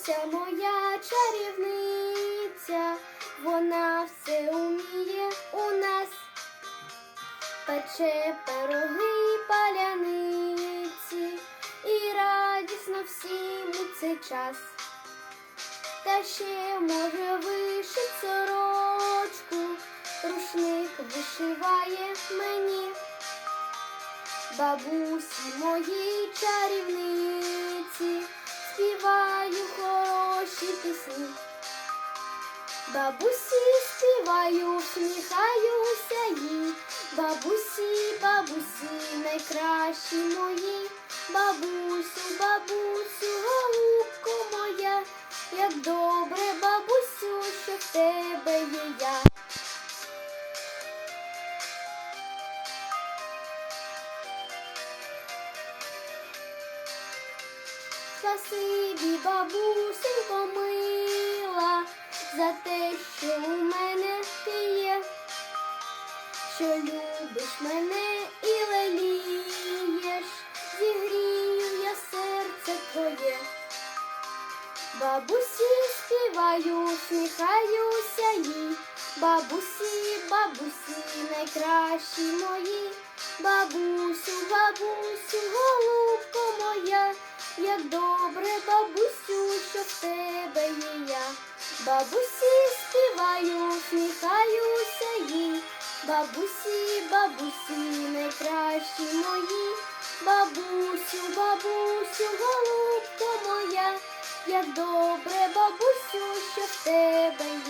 Бабуся моя чарівниця, вона все уміє у нас, пече пироги паляниці, і радісно всім у цей час. Та ще може вишить сорочку, рушник вишиває мені. Бабусі моїй чарівниці, пісні. Бабусі співаю, всміхаюся їй. Бабусі, бабусі, найкращі мої. Бабусю, бабусю, голубко моя, як добре, бабусю, що в тебе є я. Спасибі, бабусенько що любиш мене і лелієш, зігрію я серце твоє. Бабусі співаю, сміхаюся їй, бабусі, бабусі, найкращі мої, бабусю, бабусю, голубко моя, як добре, бабусю, що в тебе є я. Бабусі співаю, сміхаюся їй, Бабусі, бабусі, найкращі мої, бабусю, бабусю, голубко моя, як добре, бабусю, що в тебе є.